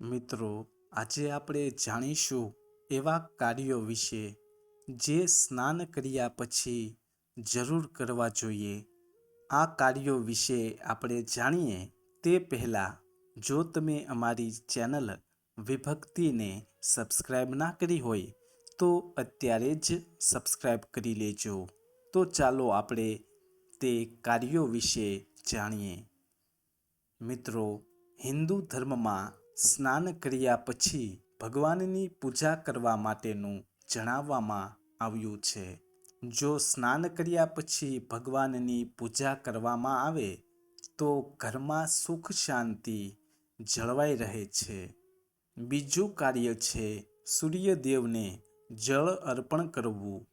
મિત્રો, આજે આપણે જાણીશું એવા કાર્યો વિશે જે સ્નાન કર્યા પછી જરૂર કરવા જોઈએ. આ કાર્યો વિશે આપણે જાણીએ તે પહેલાં જો તમે અમારી ચેનલ વિભક્તિને સબસ્ક્રાઈબ ના કરી હોય, તો અત્યારે જ સબસ્ક્રાઈબ કરી લેજો. તો ચાલો આપણે તે કાર્યો વિશે જાણીએ. મિત્રો, હિન્દુ ધર્મમાં સ્નાન કર્યા પછી ભગવાનની પૂજા કરવા માટેનું જણાવવામાં આવ્યું છે. જો સ્નાન કર્યા પછી ભગવાનની પૂજા કરવામાં આવે, તો ઘરમાં સુખ શાંતિ જળવાઈ રહે છે. બીજું કાર્ય છે સૂર્યદેવને જળ અર્પણ કરવું.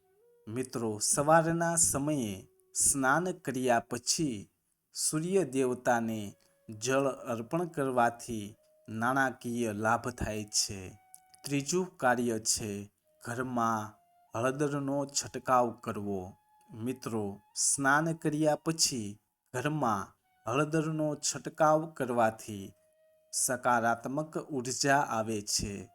મિત્રો, સવારના સમયે સ્નાન કર્યા પછી સૂર્ય દેવતાને જળ અર્પણ કરવાથી નાણાકીય લાભ થાય છે. ત્રીજું કાર્ય છે ઘરમાં હળદરનો છંટકાવ કરવો. મિત્રો, સ્નાન કર્યા પછી ઘરમાં હળદરનો છંટકાવ કરવાથી સકારાત્મક ઊર્જા આવે છે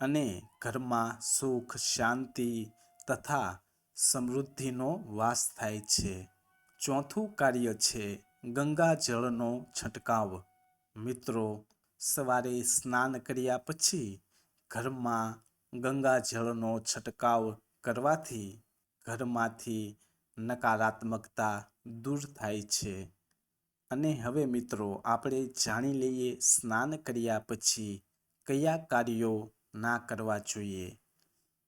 અને ઘરમાં સુખ, શાંતિ તથા સમૃદ્ધિનો વાસ થાય છે. ચોથું કાર્ય છે ગંગા જળનો છંટકાવ. મિત્રો સવારે સ્નાન કર્યા પછી ઘરમાં ગંગાજળનો છંટકાવ કરવાથી ઘરમાંથી નકારાત્મકતા દૂર થાય છે. અને હવે મિત્રો, આપણે જાણી લઈએ સ્નાન કર્યા પછી કયા કાર્યો ના કરવા જોઈએ.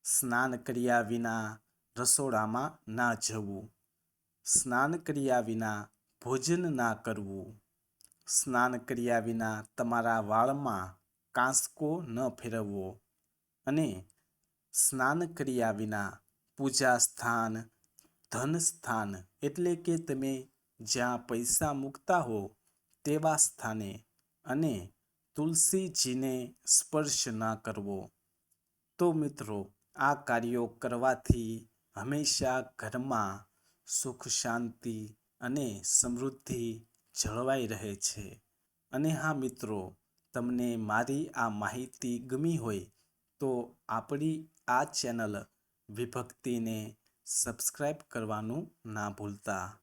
સ્નાન કર્યા વિના રસોડામાં ના જવું. સ્નાન કર્યા વિના ભોજન ના કરવું. સ્નાન કર્યા વિના તમારા વાળમાં કાંસકો ન ફેરવવો અને સ્નાન કર્યા વિના પૂજા સ્થાન, ધન સ્થાન એટલે કે તમે જ્યાં પૈસા મૂકતા હો તેવા સ્થાને અને તુલસીજીને સ્પર્શ ના કરવો. તો મિત્રો, આ કાર્યો કરવાથી હંમેશા ઘરમાં સુખ, શાંતિ અને સમૃદ્ધિ જળવાઈ રહે છે. અને હા મિત્રો, તમને મારી આ માહિતી ગમી હોય તો આપણી આ ચેનલ વિભક્તિને સબસ્ક્રાઈબ કરવાનું ના ભૂલતા.